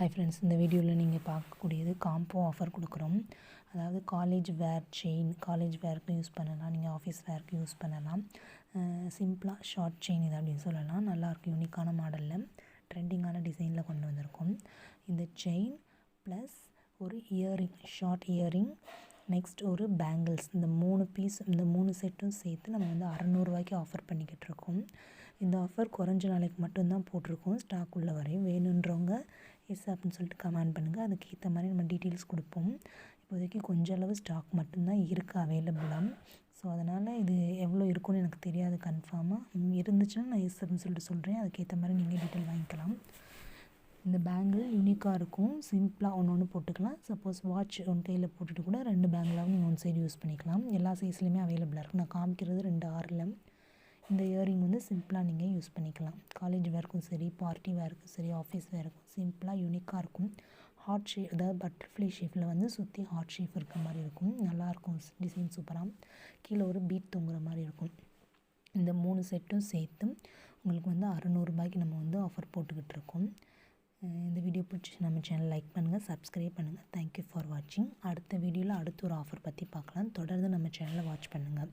Hi friends இந்த வீடியோவில் நீங்கள் பார்க்கக்கூடியது காம்போ ஆஃபர் கொடுக்குறோம். அதாவது காலேஜ் வேர் செயின் காலேஜ் வேருக்கு யூஸ் பண்ணலாம். நீங்கள் ஆஃபீஸ் வேர்க்கு யூஸ் பண்ணலாம். சிம்பிளாக ஷார்ட் செயின் இது அப்படின்னு சொல்லலாம். நல்லாயிருக்கும் யூனிக்கான மாடலில் ட்ரெண்டிங்கான டிசைனில் கொண்டு வந்திருக்கோம். இந்த செயின் ப்ளஸ் ஒரு இயரிங் ஷார்ட் இயரிங் நெக்ஸ்ட் ஒரு பேங்கிள்ஸ் இந்த மூணு பீஸ் இந்த மூணு செட்டும் சேர்த்து நம்ம வந்து அறநூறுவாய்க்கு ஆஃபர் பண்ணிக்கிட்டு இருக்கோம். இந்த ஆஃபர் குறைஞ்ச நாளைக்கு மட்டும்தான் போட்டிருக்கோம். ஸ்டாக் உள்ள வரையும் வேணுன்றவங்க எஸ் அப்படின்னு சொல்லிட்டு கமெண்ட் பண்ணுங்கள் அதுக்கேற்ற மாதிரி நம்ம டீட்டெயில்ஸ் கொடுப்போம். இப்போதைக்கு கொஞ்சம் அளவு ஸ்டாக் மட்டும்தான் இருக்குது அவைலபிளாக ஸோ அதனால் இது எவ்வளோ இருக்கும்னு எனக்கு தெரியாது கன்ஃபார்மாக இருந்துச்சுன்னா நான் எஸ் அப்படின்னு சொல்லிட்டு சொல்கிறேன் அதுக்கேற்ற மாதிரி நீங்கள் டீட்டெயில் வாங்கிக்கலாம். இந்த பேங்கிள் யூனிக்காக இருக்கும். சிம்பிளாக ஒன்று ஒன்று போட்டுக்கலாம். சப்போஸ் வாட்ச் ஒன் கையில் போட்டுட்டு கூட ரெண்டு பேங்கிளாகவும் நீங்கள் ஒன் சைடு யூஸ் பண்ணிக்கலாம். எல்லா சைஸ்லையுமே அவைலபிளாக இருக்கும். நான் காமிக்கிறது ரெண்டு ஆறில். இந்த இயரிங் வந்து சிம்பிளாக நீங்கள் யூஸ் பண்ணிக்கலாம். காலேஜ் வேர்க்கும் சரி பார்ட்டி வேர்க்கும் சரி ஆஃபீஸ் வேர்க்கும் சிம்பிளாக யூனிக்காக இருக்கும். ஹார்ட் ஷேப் அதாவது பட்டர்ஃப்ளை ஷேப்பில் வந்து சுற்றி ஹார்ட் ஷேப் இருக்க மாதிரி இருக்கும். நல்லாயிருக்கும் டிசைன் சூப்பராக கீழே ஒரு பீட் தொங்குற மாதிரி இருக்கும். இந்த மூணு செட்டும் சேர்த்து உங்களுக்கு வந்து அறநூறுபாய்க்கு நம்ம வந்து ஆஃபர் போட்டுக்கிட்டு இருக்கோம். இந்த வீடியோ பிடிச்சி நம்ம சேனல் லைக் பண்ணுங்கள் சப்ஸ்கிரைப் பண்ணுங்கள் தேங்க்யூ ஃபார் வாட்சிங் அடுத்த வீடியோவில் அடுத்த ஒரு ஆஃபர் பற்றி பார்க்கலாம். தொடர்ந்து நம்ம சேனலை வாட்ச் பண்ணுங்கள்